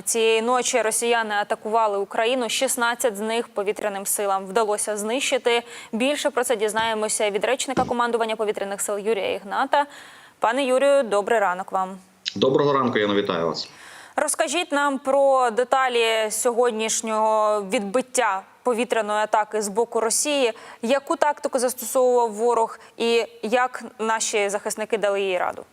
Цієї ночі росіяни атакували Україну. 16 з них повітряним силам вдалося знищити. Більше про це дізнаємося від речника командування повітряних сил Юрія Ігната. Пане Юрію, добрий ранок вам. Доброго ранку, я вітаю вас. Розкажіть нам про деталі сьогоднішнього відбиття повітряної атаки з боку Росії. Яку тактику застосовував ворог, і як наші захисники дали їй раду?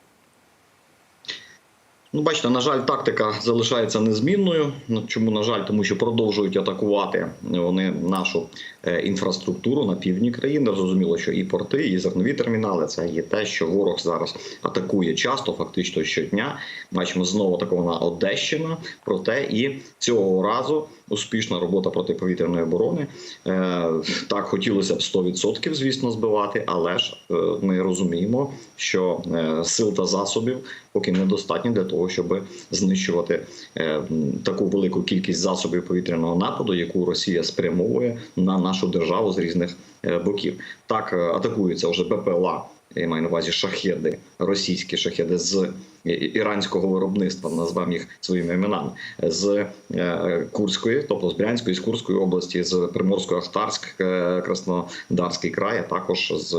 Ну, бачите, на жаль, тактика залишається незмінною. Ну, Чому на жаль, тому що продовжують атакувати вони нашу е, інфраструктуру на півдні країни. Зрозуміло, що і порти, і зернові термінали це є те, що ворог зараз атакує часто, фактично щодня. Бачимо знову атакована Одещина. Проте і цього разу успішна робота протиповітряної оборони. Е, Так хотілося б 100%, звісно, збивати, але ж е, ми розуміємо, що сил та засобів поки недостатньо для того, щоб знищувати е, таку велику кількість засобів повітряного нападу, яку Росія спрямовує на нашу державу з різних е, боків. Так е, атакуються вже БПЛА. Я маю на увазі шахеди, російські шахеди з іранського виробництва, назвемо їх своїми іменами, з е, Курської, тобто з Брянської, з Курської області, з Приморської Ахтарськ, е, Краснодарський край, а також з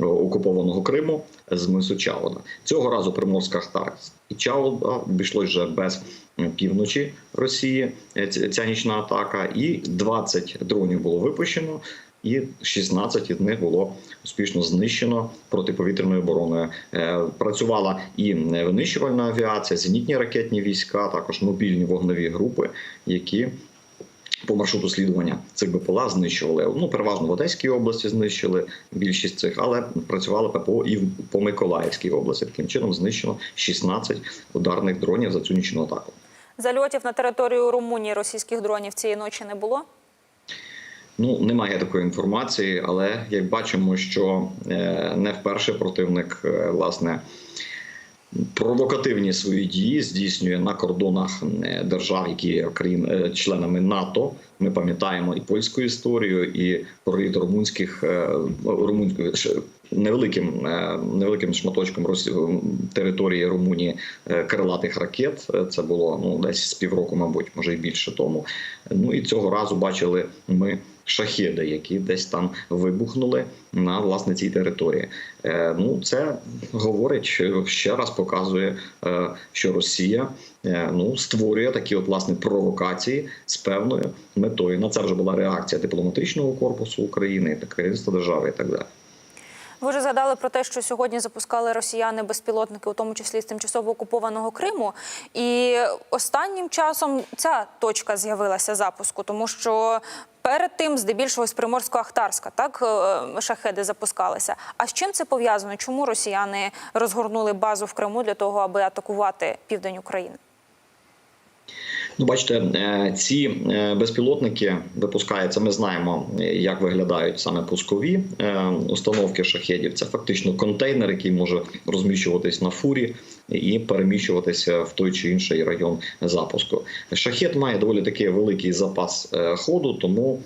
е, окупованого Криму, з мису Чауда. Цього разу Приморська Ахтарськ і Чауда обійшлось вже без півночі Росії. Ця нічна атака, і 20 дронів було випущено і 16 від них було успішно знищено протиповітряною обороною. Е, Працювала і винищувальна авіація, зенітні ракетні війська, також мобільні вогневі групи, які по маршруту слідування цих БПЛА знищували. Ну, переважно в Одеській області знищили більшість цих, але працювало ППО і по Миколаївській області. Таким чином знищено 16 ударних дронів за цю нічну атаку. Зальотів на територію Румунії російських дронів цієї ночі не було. Ну немає такої інформації, але як бачимо, що е, не вперше противник е, власне провокативні свої дії здійснює на кордонах е, держав, які є країн членами НАТО. Ми пам'ятаємо і польську історію, і прорив румунських румунської невеликим невеликим шматочком території Румунії крилатих ракет. Це було ну десь з півроку, мабуть, може й більше тому. Ну і цього разу бачили ми шахеди, які десь там вибухнули на власне цій території. Е, Ну це говорить що ще раз показує, е, що Росія е, ну створює такі от власне провокації з певною метою. На це вже була реакція дипломатичного корпусу України керівництва держави і так далі. Ви вже згадали про те, що сьогодні запускали росіяни безпілотники, у тому числі з тимчасово окупованого Криму. І останнім часом ця точка з'явилася запуску, тому що перед тим, здебільшого, з Приморсько-Ахтарська, так е, шахеди запускалися. А з чим це пов'язано? Чому росіяни розгорнули базу в Криму для того, аби атакувати південь України? Ну, бачите, е, ці е, безпілотники випускаються. Ми знаємо, е, як виглядають саме пускові установки шахедів. Це фактично контейнер, який може розміщуватись на фурі і переміщуватися в той чи інший район запуску. Шахет має доволі такий великий запас ходу, тому.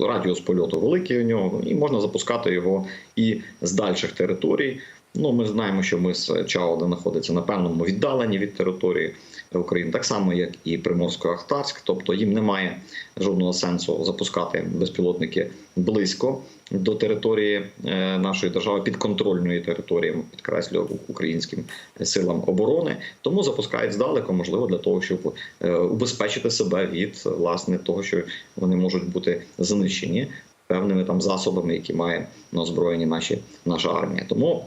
Радіус польоту великий у нього, і можна запускати його і з дальших територій. Ну, ми знаємо, що мис Чауда знаходиться на певному віддаленні від території України, так само як і Приморсько-Ахтарськ. Тобто їм немає жодного сенсу запускати безпілотники близько до території е, нашої держави, підконтрольної території, підкреслюю українським силам оборони. Тому запускають здалеку, можливо, для того, щоб е, убезпечити себе від власне того, що вони можуть бути знищені певними там засобами, які має на озброєнні наші наша армія. Тому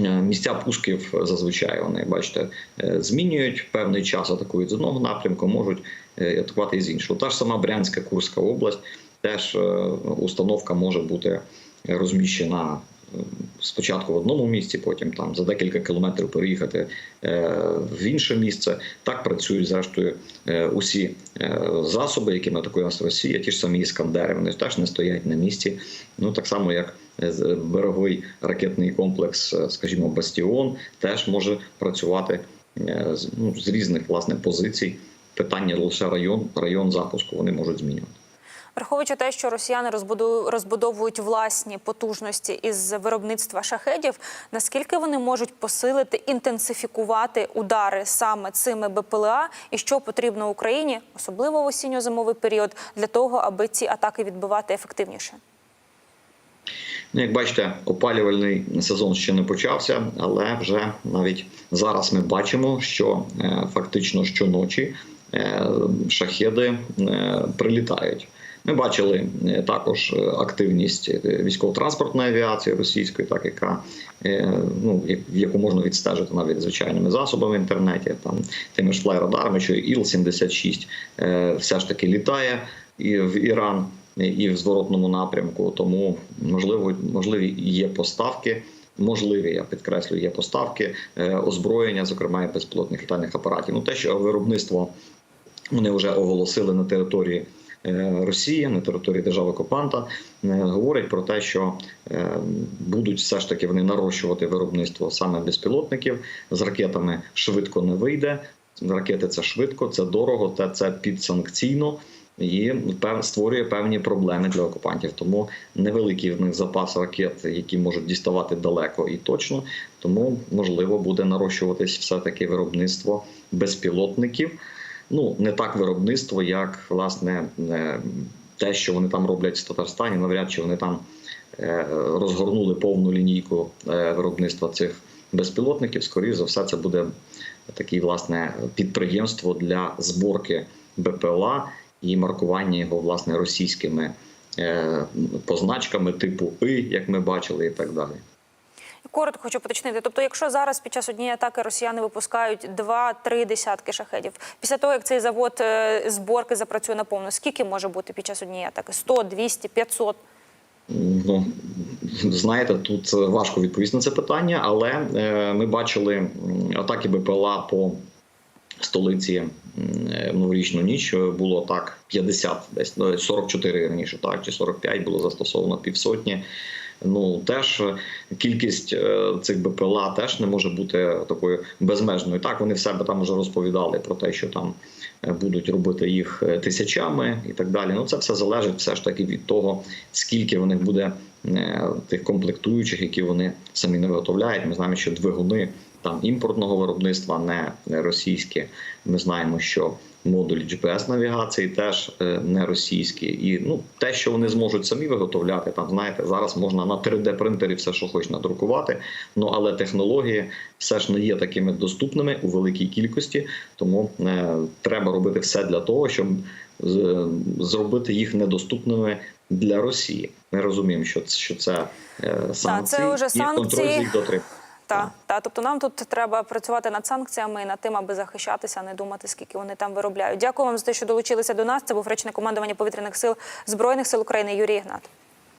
Місця пусків зазвичай вони бачите е, змінюють певний час, атакують з одного напрямку, можуть е, атакувати і з іншого. Та ж сама Брянська Курська область, теж е, установка може бути розміщена е, спочатку в одному місці, потім там за декілька кілометрів переїхати е, в інше місце. Так працюють зрештою е, усі е, засоби, якими атакує нас Росія, ті ж самі іскандери. Вони теж не стоять на місці. Ну так само як е, береговий ракетний комплекс, е, скажімо, Бастіон, теж може працювати е, ну, з різних власне позицій. Питання лише район, район запуску вони можуть змінювати. Враховуючи те, що росіяни розбудовують власні потужності із виробництва шахедів, наскільки вони можуть посилити, інтенсифікувати удари саме цими БПЛА, і що потрібно Україні, особливо в осінньо-зимовий період, для того, аби ці атаки відбивати ефективніше? Ну, як бачите, опалювальний сезон ще не почався, але вже навіть зараз ми бачимо, що е, фактично щоночі е, шахеди е, прилітають. Ми бачили також активність військово-транспортної авіації російської, так яка ну яку можна відстежити навіть звичайними засобами в інтернеті, там тими ж флайрадарами, що Іл-76 е, все ж таки літає і в Іран і в зворотному напрямку. Тому можливо, можливі є поставки. Можливі, я підкреслюю, є поставки е, озброєння, зокрема і безпілотних літальних апаратів. Ну те, що виробництво вони вже оголосили на території е, Росії, на території держави окупанта, е, говорить про те, що будуть все ж таки вони нарощувати виробництво саме безпілотників з ракетами швидко не вийде. Ракети це швидко, це дорого, та це підсанкційно і створює певні проблеми для окупантів. Тому невеликий в них запас ракет, які можуть діставати далеко і точно. Тому можливо буде нарощуватись все таки виробництво безпілотників. Ну не так виробництво, як власне е, те, що вони там роблять в Татарстані. Навряд чи вони там е, розгорнули повну лінійку е, виробництва цих безпілотників. Скоріше за все, це буде таке власне підприємство для зборки БПЛА і маркування його власне російськими е, позначками типу И, як ми бачили, і так далі. Коротко хочу поточнити. Тобто, якщо зараз під час однієї атаки росіяни випускають два-три десятки шахедів, після того як цей завод е, зборки запрацює наповну, скільки може бути під час однієї атаки? 100, 200, 500? Ну знаєте, тут важко відповісти на це питання, але е, ми бачили атаки БПЛА по столиці е, в новорічну ніч. е, Було так 50, десь ну, 44 раніше, так чи 45 було застосовано півсотні. Ну теж е, кількість цих БПЛА теж не може бути такою безмежною. Так вони в себе там вже розповідали про те, що там будуть робити їх тисячами і так далі. Ну це все залежить все ж таки від того, скільки в них буде тих комплектуючих, які вони самі не виготовляють. Ми знаємо, що двигуни там імпортного виробництва, не не російські. Ми знаємо, що модулі GPS навігації теж е, не російські, і ну те, що вони зможуть самі виготовляти, там знаєте, зараз можна на 3D принтері все, що хоч надрукувати. Ну але технології все ж не є такими доступними у великій кількості, тому е, треба робити все для того, щоб з- зробити їх недоступними для Росії. Ми розуміємо, що це, що це е, санкції вже і контроль їх дотримання. Та, та, тобто нам тут треба працювати над санкціями і над тим, аби захищатися, не думати, скільки вони там виробляють. Дякую вам за те, що долучилися до нас. Це був речник командування повітряних сил Збройних сил України Юрій Ігнат.